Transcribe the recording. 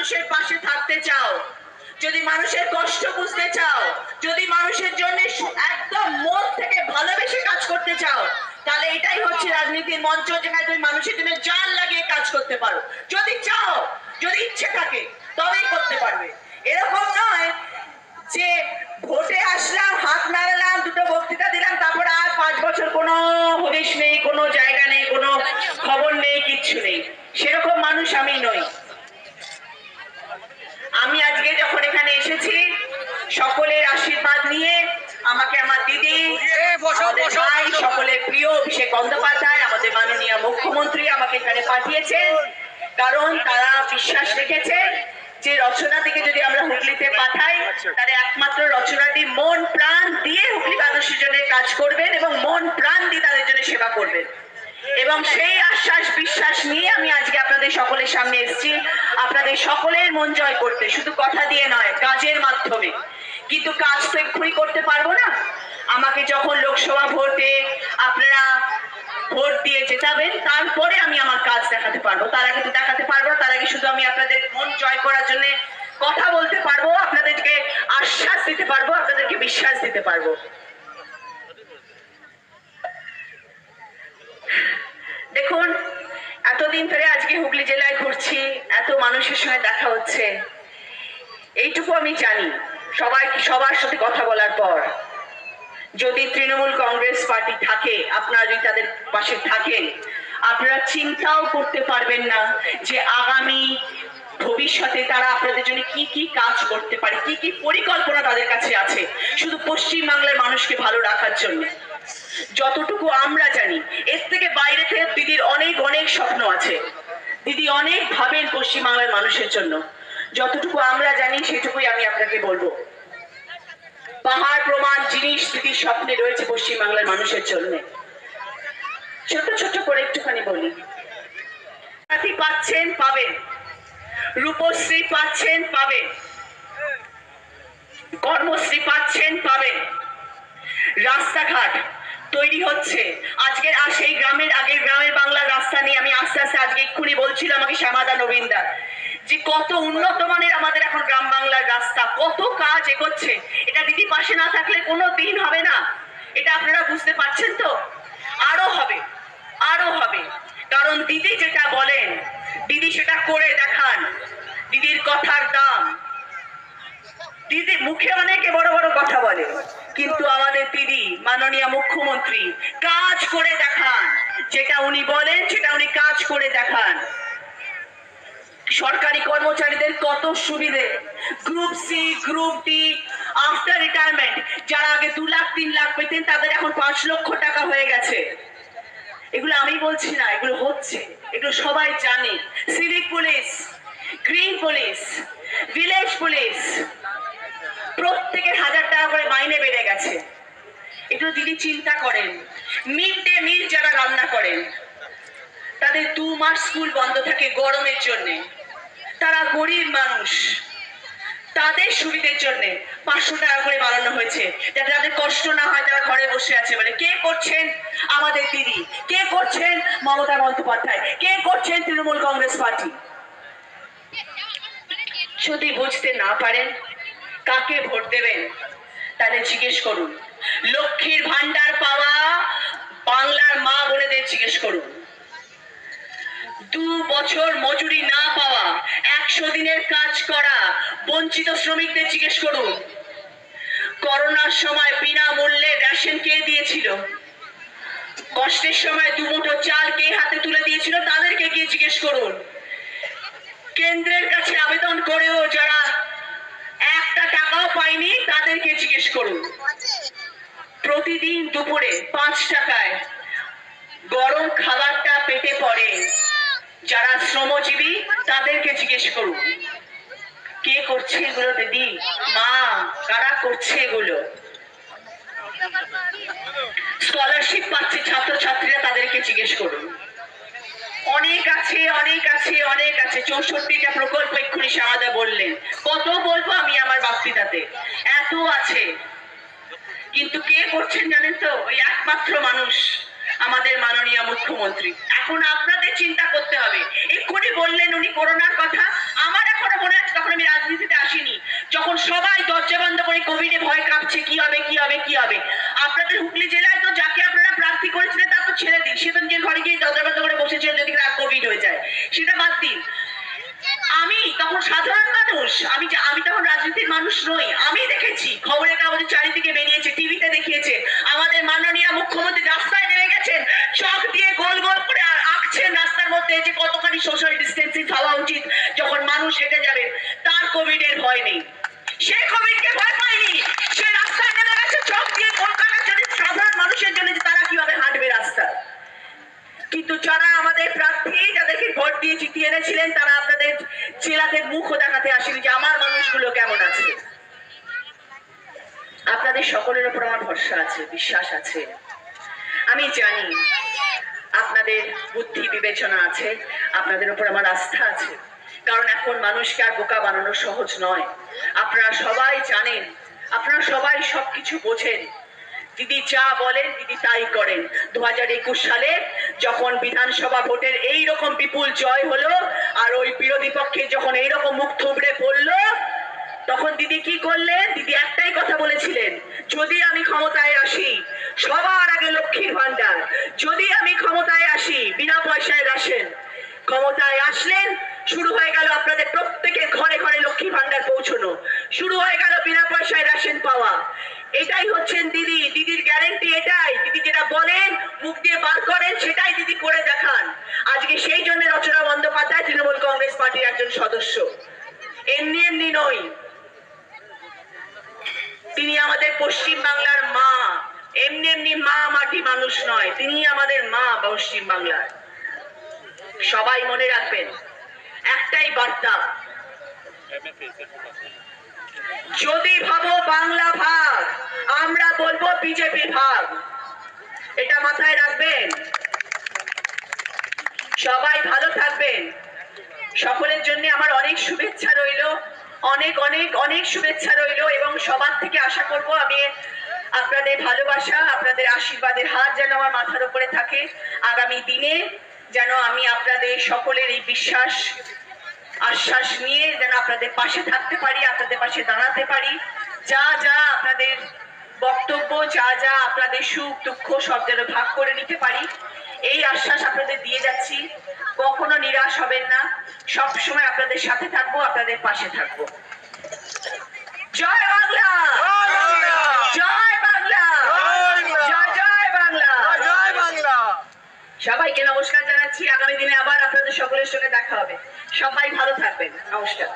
মানুষের পাশে থাকতে চাও, যদি মানুষের কষ্ট বুঝতে চাও, যদি মানুষের জন্য একদম মন থেকে ভালোবেসে কাজ করতে চাও, তাহলে এটাই হচ্ছে রাজনীতির মঞ্চ যেখানে তুমি মানুষের জন্য জান লাগিয়ে কাজ করতে পারো। যদি চাও যদি ইচ্ছে থাকে তবেই করতে পারবে এরকম নয় যে ভোটে আসলাম হাত নাড়ালাম দুটো বক্তৃতা দিলাম তারপর আর পাঁচ বছর কোনো হদিশ নেই কোনো জায়গা নেই কোনো খবর নেই কিচ্ছু নেই সেরকম মানুষ আমি নই আমি আজকে যখন এখানে এসেছি সকলের আশীর্বাদ নিয়ে আমাকে আমার দিদি ভাই সকলের প্রিয় অভিষেক বন্দ্যোপাধ্যায় আমাদের মাননীয় মুখ্যমন্ত্রী আমাকে এখানে পাঠিয়েছেন। কারণ তারা বিশ্বাস রেখেছে যে রচনা থেকে যদি আমরা হুগলিতে পাঠাই তাহলে একমাত্র রচনাটি মন প্রাণ দিয়ে হুগলি মানুষের জন্য কাজ করবেন এবং মন প্রাণ দিয়ে তাদের জন্য সেবা করবেন। এবং সেই আশ্বাস বিশ্বাস নিয়ে আমি আজকে আপনাদের সকলের সামনে এসেছি। আপনাদের সকলের মন জয় করতে, শুধু কথা দিয়ে নয়, কাজের মাধ্যমে। কিন্তু কাজ তো এক্ষুনি করতে পারব না। আমাকে যখন লোকসভা ভোটে আপনারা ভোট দিয়ে জেতাবেন, তারপরে আমি আমার কাজ দেখাতে পারব। তার আগে তো দেখাতে পারব তার আগে শুধু আমি আপনাদের মন জয় করার জন্য কথা বলতে পারব, আপনাদেরকে আশ্বাস দিতে পারব, আপনাদেরকে বিশ্বাস দিতে পারব। দেখুন, এতদিন ধরে আজকে হুগলি জেলায় ঘুরছি, এত মানুষের সঙ্গে দেখা হচ্ছে। এইটুকু আমি জানি, সবাই, সবার সাথে কথা বলার পর। যদি তৃণমূল কংগ্রেস পার্টি থাকে, আপনারা যদি তাদের পাশে থাকেন, আপনারা চিন্তাও করতে পারবেন না যে আগামী ভবিষ্যতে তারা আপনাদের জন্য কি কি কাজ করতে পারে, কি কি পরিকল্পনা তাদের কাছে আছে। শুধু পশ্চিম বাংলার মানুষকে ভালো রাখার জন্য। যতটুকু আমরা জানি, এর থেকে বাইরে থেকে দিদির অনেক অনেক স্বপ্ন আছে। দিদি অনেক ভাবেন পশ্চিমবাংলার মানুষের জন্য। যতটুকু আমরা জানি, সেটুকুই আমি আপনাকে বলব। পাহাড় প্রমাণ জিনিস দিদির স্বপ্নে রয়েছে পশ্চিমবাংলার মানুষের জন্য। ছোট ছোট করে একটুখানি বলি। সাথী পাচ্ছেন, পাবেন। রূপশ্রী পাচ্ছেন, পাবেন। কর্মশ্রী পাচ্ছেন, পাবেন। রাস্তাঘাট। তৈরি হচ্ছে। আজকের আর সেই গ্রামের আগের গ্রামের বাংলার রাস্তা নিয়ে আমি আস্তে আস্তে আজকে এক্ষুনি বলছিল আমাকে শ্যামাদা নবীনদা, যে কত উন্নত মানের আমাদের এখন গ্রাম বাংলার রাস্তা, কত কাজ এগোচ্ছে। এটা দিদি পাশে না থাকলে কোনো দিন হবে না। এটা আপনারা বুঝতে পারছেন তো? আরও হবে আরও হবে। কারণ দিদি যেটা বলেন, দিদি সেটা করে দেখান, দিদির কথার দাম। দিদি মুখে অনেকে বড় বড় কথা বলে। কিন্তু আমাদের দিদি মাননীয় মুখ্যমন্ত্রী, কাজ করে দেখান। যেটা উনি বলেন, সেটা উনি কাজ করে দেখান। সরকারি কর্মচারীদের কত সুবিধে। Group C group D after retirement যারা আগে দু লাখ, তিন লাখ পেতেন, তাদের এখন পাঁচ লক্ষ টাকা হয়ে গেছে। এগুলো আমি বলছি না, এগুলো হচ্ছে। এগুলো সবাই জানে। Civic police green police village police প্রত্যেকের হাজার টাকা করে মাইনে বেড়ে গেছে। এগুলো দিদি চিন্তা করেন। মিড ডে মিল যারা রান্না করেন তাদের দু মাস স্কুল বন্ধ থাকে গরমের জন্য। তারা গরিব মানুষ। তাদের সুবিধের জন্য পাঁচশো টাকা করে বাড়ানো হয়েছে। যাতে তাদের কষ্ট না হয় তারা ঘরে বসে আছে বলে। কে করছেন? আমাদের দিদি। কে করছেন? মমতা বন্দ্যোপাধ্যায়। কে করছেন? তৃণমূল কংগ্রেস পার্টি। যদি বুঝতে না পারেন কাকে ভোট দেবেন? তাহলে জিজ্ঞেস করুন। লক্ষ্মীর ভান্ডার পাওয়া বাংলার মা বোনেদের জিজ্ঞেস করুন। দু বছর মজুরি না পাওয়া, একশো দিনের কাজ করা বঞ্চিত শ্রমিকদের জিজ্ঞেস করুন। করোনার সময় বিনামূল্যে রেশন কে দিয়েছিল? কষ্টের সময় দুমুঠো চাল কে হাতে তুলে দিয়েছিল? তাদেরকে গিয়ে জিজ্ঞেস করুন। কেন্দ্রের কাছে আবেদন করেও যারা টাকাও পায়নি তাদেরকে জিজ্ঞেস করুন। প্রতিদিন দুপুরে পাঁচ টাকায় গরম খাবারটা পেটে পড়ে। যারা শ্রমজীবী, তাদেরকে জিজ্ঞেস করুন। কে করছে এগুলো দিদি? মা, কারা করছে এগুলো? স্কলারশিপ পাচ্ছে ছাত্রছাত্রীরা তাদেরকে জিজ্ঞেস করুন অনেক আছে অনেক আছে আছে চৌষট্টিটা প্রকল্প এক্ষুনি সামাদা বললেন। কত বলব আমি আমার বক্তৃতাতে এত আছে। কিন্তু কে করছেন জানেন তো? ওই একমাত্র মানুষ আমাদের মাননীয় মুখ্যমন্ত্রী। এখন আপনাদের চিন্তা করতে হবে। এক্ষুনি বললেন উনি করোনার কথা। আমার এখনও মনে আছে তখন আমি রাজনীতিতে আসিনি। যখন সবাই দরজা বন্ধ করে কোভিডে ভয় কাঁপছে, কি হবে কি হবে কি হবে? আপনাদের হুগলি জেলায় তো যাকে আপনারা প্রার্থী করেছিলেন, তার তো ছেড়ে দিন। সে তো নিজের ঘরে গিয়ে দরজা বন্ধ করে বসেছিলেন যদি আর কোভিড হয়ে যায় সেটা বাদ দিন আমি তখন সাধারণ মানুষ আমি যা- আমি তখন রাজনীতির মানুষ নই, আমি দেখেছি। খবরের কাগজে চারিদিকে বেরিয়েছে, টিভিতে দেখিয়েছে। আমাদের মাননীয় মুখ্যমন্ত্রী রাস্তায় নেমে গেছেন, চক দিয়ে গোল গোল করে আঁকছেন রাস্তার মধ্যে যে কতখানি সোশ্যাল ডিস্টেন্সিং হওয়া উচিত, যখন মানুষ হেঁটে যাবেন, তার কোভিড এর ভয় নেই। সে কোভিডকে ভয় পায়নি, সে রাস্তায় নেমে গেছে, চক দিয়ে কলকাতার জন্য সাধারণ মানুষের জন্য যে তারা কীভাবে হাঁটবে রাস্তা কিন্তু যারা আমাদের প্রার্থী, যাদেরকে ভোট দিয়ে জিতিয়ে এনেছিলেন, তারা আপনাদের জেলাতে মুখও দেখাতে আসেনি যে আমার মানুষগুলো কেমন আছে। আপনাদের সকলের উপর আমার ভরসা আছে, বিশ্বাস আছে। আমি জানি আপনাদের বুদ্ধি বিবেচনা আছে, আপনাদের উপর আমার আস্থা আছে। কারণ এখন মানুষকে আর বোকা বানানো সহজ নয়। আপনারা সবাই জানেন, আপনারা সবাই সবকিছু বোঝেন। দিদি যা বলেন, দিদি তাই করেন। দু হাজার একুশ সালে যখন বিধানসভা ভোটের এই রকম বিপুল জয় হলো আর ওই বিরোধী পক্ষে যখন এই রকম মুখ থুবড়ে পড়ল, তখন দিদি কি করলেন? দিদি একটাই কথা বলেছিলেন, যদি আমি ক্ষমতায় আসি, সবার আগে লক্ষ্মীর ভান্ডার যদি আমি ক্ষমতায় আসি, বিনা পয়সায় রাশেন ক্ষমতায় আসলেন, শুরু হয়ে গেল আপনাদের প্রত্যেকের ঘরে ঘরে লক্ষ্মী ভান্ডার পৌঁছানো। শুরু হয়ে গেল বিনা পয়সায় রাশন পাওয়া। এটাই হচ্ছেন দিদি। দিদির গ্যারেন্টি এটাই। দিদি যেটা বলেন, মুখ দিয়ে বার করেন, সেটাই দিদি করে দেখান। আজকে সেই জন্য রচনা বন্দ্যোপাধ্যায় তৃণমূল কংগ্রেস পার্টির একজন সদস্য। এমনি এমনি নয়। তিনি আমাদের পশ্চিম বাংলার মা। এমনি এমনি মা মাটি মানুষ নয়। তিনি আমাদের মা পশ্চিম বাংলার সবাই মনে রাখবেন, একটাই বার্তা। যদি ভাবো বাংলা ভাগ, আমরা বলব বিজেপি ভাগ। এটা মাথায় রাখবেন। সবাই ভালো থাকবেন। সকলের জন্য আমার অনেক শুভেচ্ছা রইল। অনেক অনেক অনেক শুভেচ্ছা রইল এবং সবার থেকে আশা করব আমি আপনাদের ভালোবাসা, আপনাদের আশীর্বাদের হাত যেন আমার মাথার উপরে থাকে। আগামী দিনে যেন আমি আপনাদের সকলের এই বিশ্বাস আশ্বাস নিয়ে যেন আপনাদের পাশে থাকতে পারি আপনাদের পাশে দাঁড়াতে পারি। যা যা আপনাদের বক্তব্য যা যা আপনাদের সুখ দুঃখ সব যেন ভাগ করে নিতে পারি। এই আশ্বাস আপনাদের দিয়ে যাচ্ছি। কখনো নিরাশ হবেন না। সব সময় আপনাদের সাথে থাকব আপনাদের পাশে থাকব। জয় বাংলা! জয় বাংলা! জয় জয় বাংলা! জয় বাংলা! সবাইকে নমস্কার জানাচ্ছি। আগামী দিনে সকলের সঙ্গে দেখা হবে। সবাই ভালো থাকবেন। নমস্কার।